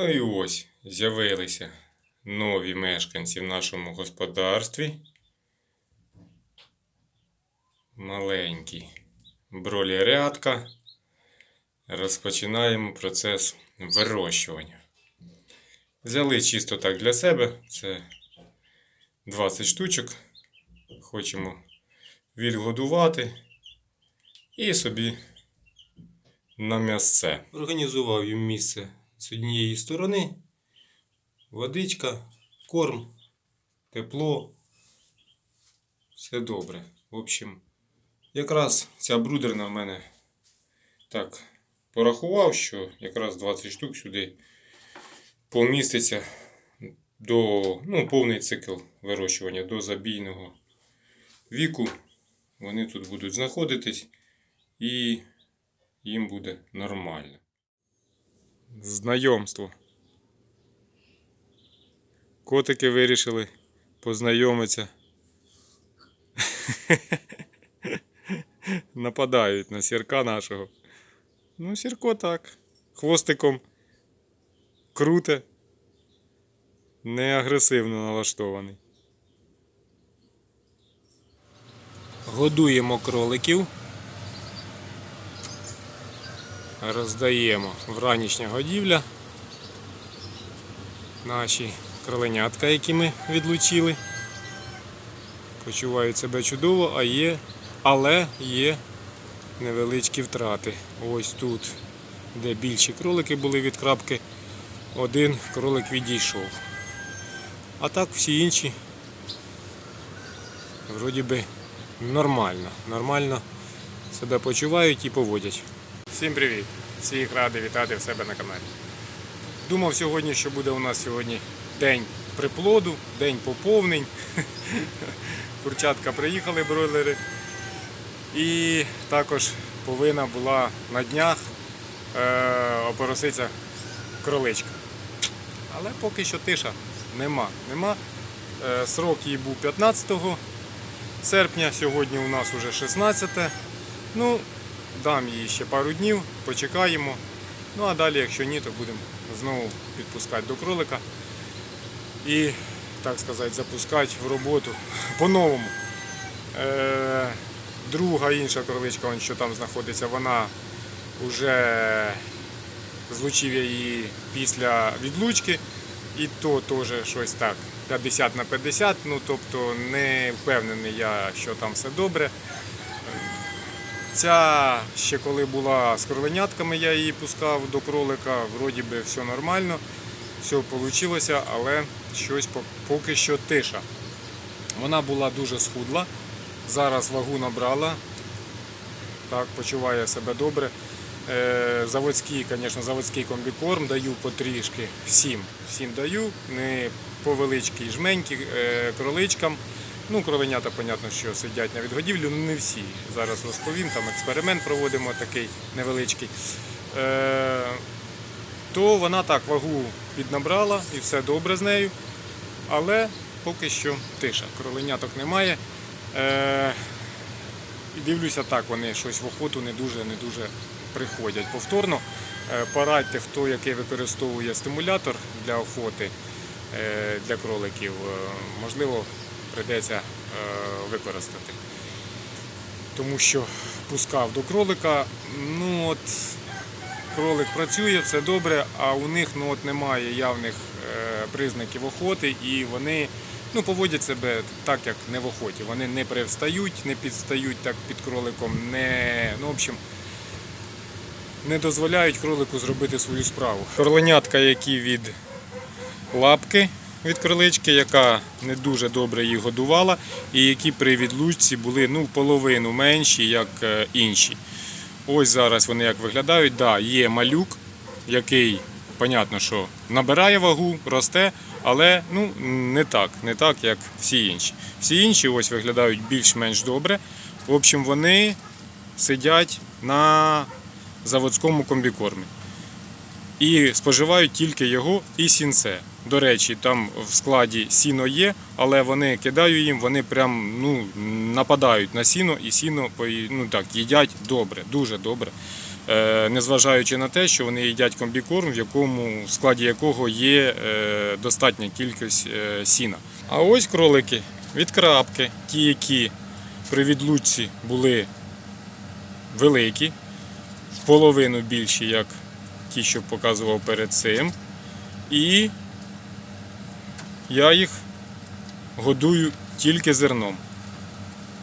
Ну і ось з'явилися нові мешканці в нашому господарстві. Маленькі бролярятка. Розпочинаємо процес вирощування. Взяли чисто так для себе. Це 20 штучок. Хочемо відгодувати і собі на м'ясце. Організував їм місце з однієї сторони. Водичка, корм, тепло. Все добре. В общем, якраз ця брудерна в мене так порахував, що якраз 20 штук сюди поміститься до ну, повний цикл вирощування до забійного віку. Вони тут будуть знаходитись і їм буде нормально. Знайомство. Котики вирішили познайомитися. Нападають на сірка нашого. Ну, сірко так. Хвостиком круте. Не агресивно налаштований. Годуємо кроликів. Роздаємо вранішня годівля. Наші кроленятка, які ми відлучили. Почувають себе чудово, а є, але є невеличкі втрати. Ось тут, де більші кролики були від крапки, один кролик відійшов. А так всі інші вроді би нормально. Нормально себе почувають і поводять. Всім привіт! Всіх радий вітати в себе на каналі. Думав сьогодні, що буде у нас сьогодні день приплоду, день поповнень. Курчатка приїхали бройлери. І також повинна була на днях е, опороситися кроличка. Але поки що тиша нема. нема. Е, срок їй був 15 серпня, сьогодні у нас уже 16. Ну, дам їй ще пару днів, почекаємо. Ну а далі, якщо ні, то будемо знову підпускати до кролика і, так сказати, запускати в роботу по-новому. Е, друга інша кроличка, що там знаходиться, вона вже злучив я її після відлучки. І то теж щось так 50 на 50, ну тобто не впевнений я, що там все добре. Ця ще коли була з кроленятками, я її пускав до кролика, вроді би все нормально, все вийшло, але щось поки що тиша. Вона була дуже схудла, зараз вагу набрала, так, почуває себе добре. Е, Заводський, звісно, заводський комбікорм даю потрішки всім. Всім даю, не по величкій жменьки е, кроличкам. Ну, кроленята, понятно, що сидять на відгодівлю, ну не всі. Зараз розповім, там експеримент проводимо такий невеличкий. Е, то вона так вагу піднабрала і все добре з нею. Але поки що тиша. Кроленяток немає. Е, і дивлюся так, вони щось в охоту не дуже не дуже приходять. Повторно е, порадьте, хто який використовує стимулятор для охоти е, для кроликів, можливо, прийдеться е, використати. Тому що пускав до кролика, ну от кролик працює, все добре, а у них ну, от немає явних е, признаків охоти і вони ну, поводять себе так, як не в охоті. Вони не привстають, не підстають так під кроликом, не, ну, в общем, не дозволяють кролику зробити свою справу. Кролинятка, які від лапки від кролички, яка не дуже добре їх годувала, і які при відлучці були ну, половину менші, як е, інші. Ось зараз вони як виглядають. Да, є малюк, який, понятно, що набирає вагу, росте, але ну, не так, не так, як всі інші. Всі інші ось виглядають більш-менш добре. В общем, вони сидять на заводському комбікормі. І споживають тільки його і сінце. До речі, там в складі сіно є, але вони кидаю їм, вони прям ну, нападають на сіно і сіно ну, так, їдять добре, дуже добре. Е, незважаючи на те, що вони їдять комбікорм, в якому в складі якого є е, достатня кількість е, сіна. А ось кролики від крапки, ті, які при відлучці були великі, в половину більші, як ті, що показував перед цим. І я їх годую тільки зерном.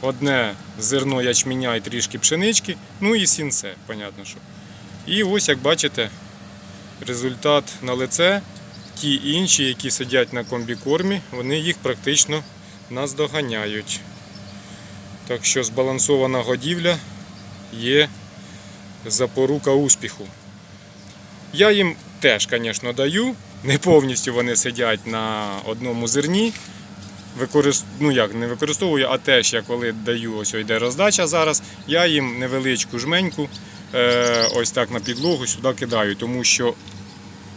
Одне зерно ячменя і трішки пшенички, ну і сінце, понятно що. І ось як бачите, результат на лице. Ті інші, які сидять на комбікормі, вони їх практично наздоганяють. Так що збалансована годівля є запорука успіху. Я їм теж, звісно, даю. Не повністю вони сидять на одному зерні. Використ... Ну як, не використовую, а теж я коли даю, ось йде роздача зараз, я їм невеличку жменьку е, ось так на підлогу сюди кидаю, тому що,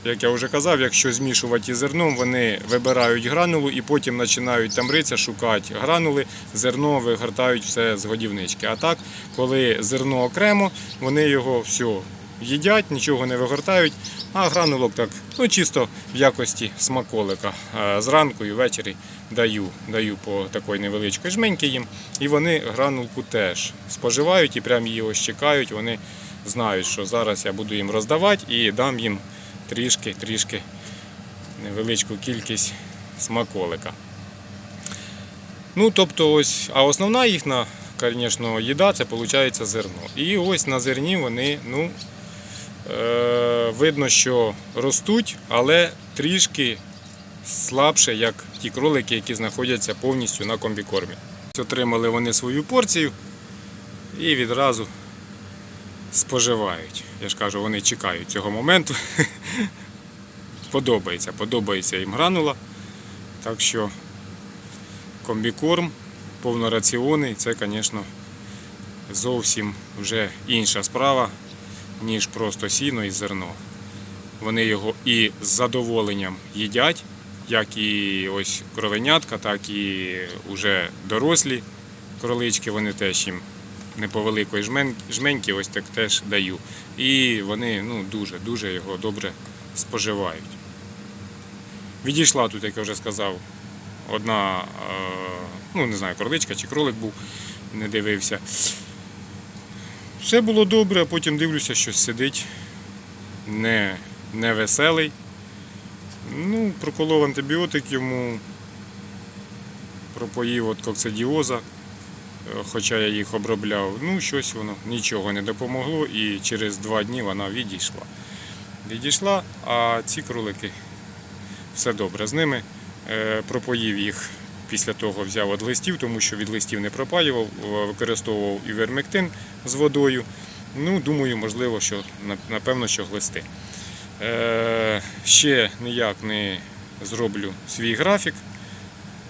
як я вже казав, якщо змішувати зерном, вони вибирають гранулу і потім починають там риця шукати гранули, зерно вигортають все з годівнички. А так, коли зерно окремо, вони його все їдять, нічого не вигортають, а гранулок так, ну чисто в якості смаколика. Е, Зранку і ввечері даю, даю по такої невеличкої жменьки їм. І вони гранулку теж споживають і прям її ось чекають. Вони знають, що зараз я буду їм роздавати і дам їм трішки, трішки невеличку кількість смаколика. Ну, тобто, ось, а основна їхня, звісно, їда це виходить зерно. І ось на зерні вони, ну, видно, що ростуть, але трішки слабше, як ті кролики, які знаходяться повністю на комбікормі. Отримали вони свою порцію і відразу споживають. Я ж кажу, вони чекають цього моменту. Подобається, подобається їм гранула. Так що комбікорм, повнораціонний, це, звісно, зовсім вже інша справа, ніж просто сіно і зерно. Вони його і з задоволенням їдять, як і ось кровенятка, так і вже дорослі кролички, вони теж їм не по великої жменьки, ось так теж даю. І вони ну, дуже-дуже його добре споживають. Відійшла тут, як я вже сказав, одна, е, ну не знаю, кроличка чи кролик був, не дивився. Все було добре, а потім дивлюся, що сидить не, не веселий. Ну, проколов антибіотик йому, пропоїв от коксидіоза, е, хоча я їх обробляв. Ну, щось воно нічого не допомогло і через два дні вона відійшла. Відійшла, а ці кролики все добре з ними. Е, Пропоїв їх після того взяв від листів, тому що від листів не пропаював, е, використовував і вермектин з водою. Ну, думаю, можливо, що напевно, що глисти. Е, Ще ніяк не зроблю свій графік,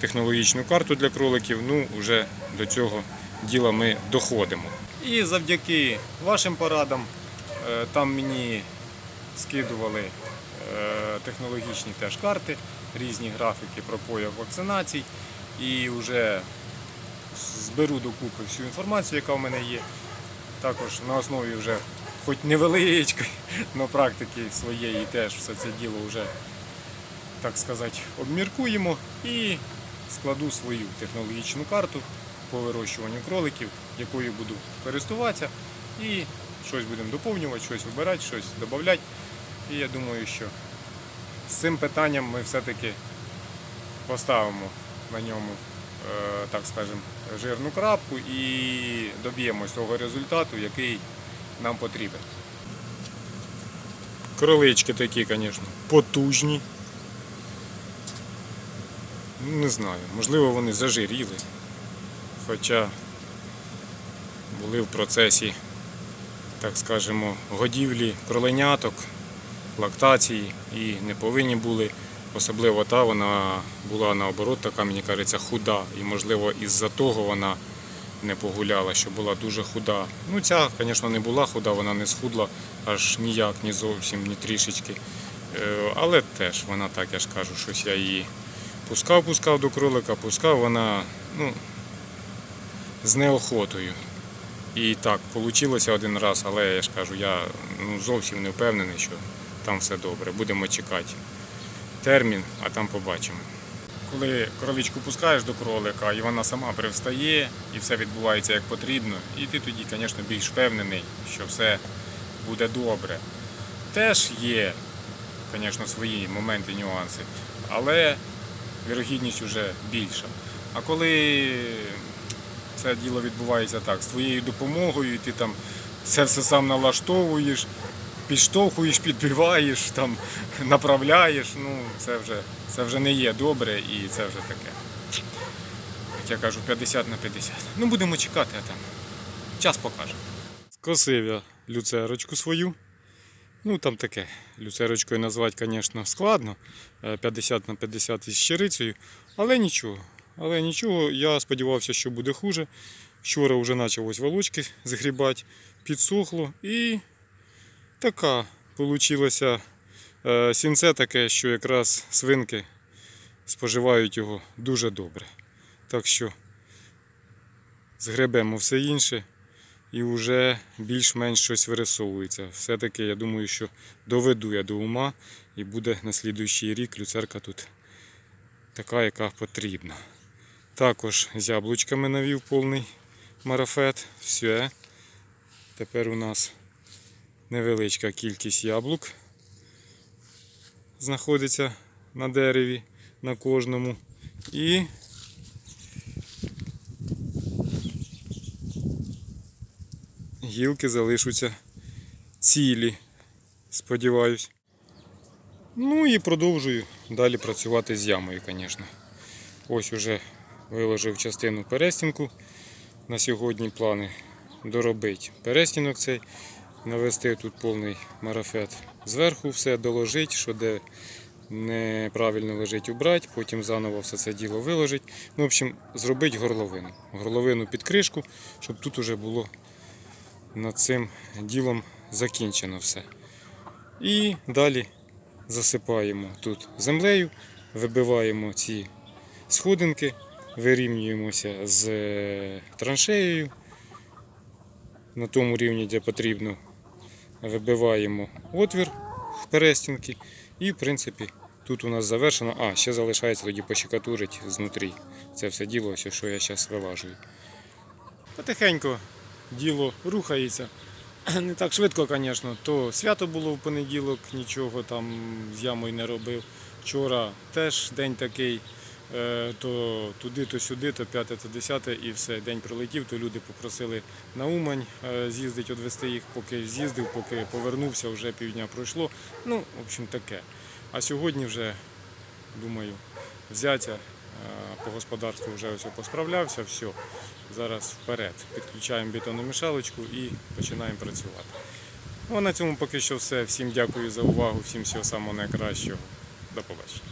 технологічну карту для кроликів. Ну, вже до цього діла ми доходимо. І завдяки вашим порадам е, там мені скидували е, технологічні теж карти, різні графіки пропоїв вакцинацій. І вже зберу докупи всю інформацію, яка в мене є. Також на основі вже хоч невеличкої, але практики своєї теж все це діло вже, так сказати, обміркуємо і складу свою технологічну карту по вирощуванню кроликів, якою буду користуватися. І щось будемо доповнювати, щось вибирати, щось додати. І я думаю, що з цим питанням ми все-таки поставимо на ньому, е, так скажемо, жирну крапку і доб'ємось того результату, який нам потрібен. Кролички такі, звісно, потужні. Ну, Не знаю, можливо, вони зажиріли. Хоча були в процесі, так скажемо, годівлі кроленяток, лактації і не повинні були. Особливо та вона була наоборот така, мені кажеться, худа. І можливо із-за того вона не погуляла, що була дуже худа. Ну, ця, звісно, не була худа, вона не схудла аж ніяк, ні зовсім, ні трішечки. Е, Але теж вона так, я ж кажу, щось я її пускав, пускав до кролика, пускав, вона ну, з неохотою. І так, вийшло один раз, але я ж кажу, я ну, зовсім не впевнений, що там все добре. Будемо чекати термін, а там побачимо. Коли кроличку пускаєш до кролика, і вона сама привстає, і все відбувається як потрібно, і ти тоді, звісно, більш впевнений, що все буде добре. Теж є, звісно, свої моменти, нюанси, але вірогідність вже більша. А коли це діло відбувається так, з твоєю допомогою, ти там це все сам налаштовуєш, підштовхуєш, підбиваєш, там, направляєш, ну це вже, це вже не є добре і це вже таке. Як я кажу, 50 на 50. Ну будемо чекати, а там час покаже. Скосив я люцерочку свою. Ну там таке. Люцерочкою назвати, звісно, складно. е, 50 на 50 із щирицею, але нічого. Але нічого, я сподівався, що буде хуже. Вчора вже почав ось волочки згрібати, підсохло і така получилося е, сінце таке, що якраз свинки споживають його дуже добре. Так що згребемо все інше і вже більш-менш щось вирисовується. Все-таки я думаю, що доведу я до ума і буде на слідуючий рік люцерка тут така, яка потрібна. Також з яблучками навів повний марафет. Все. Тепер у нас невеличка кількість яблук знаходиться на дереві на кожному. І гілки залишаться цілі, сподіваюсь. Ну і продовжую далі працювати з ямою, звісно. Ось уже виложив частину перестінку. На сьогодні плани доробити перестінок цей, навести тут повний марафет зверху, все доложити, що де неправильно лежить, убрати, потім заново все це діло виложити. Ну, в общем, зробити горловину. Горловину під кришку, щоб тут уже було над цим ділом закінчено все. І далі засипаємо тут землею, вибиваємо ці сходинки, вирівнюємося з траншеєю на тому рівні, де потрібно. Вибиваємо отвір в перестінки і, в принципі, тут у нас завершено. А, ще залишається тоді пощекатурити знутрі. Це все діло, що я зараз вилажую. Потихеньку діло рухається. Не так швидко, звісно. То свято було в понеділок, нічого там з ямою не робив. Вчора теж день такий, то туди, то сюди, то п'яте, то десяте, і все. День пролетів, то люди попросили на Умань е, з'їздити, відвести їх, поки з'їздив, поки повернувся, вже півдня пройшло. Ну, в общем, таке. А сьогодні вже, думаю, взяття е, по господарству вже ось посправлявся, все. Зараз вперед. Підключаємо бетономішалочку і починаємо працювати. Ну, а на цьому поки що все. Всім дякую за увагу, всім всього самого найкращого. До побачення.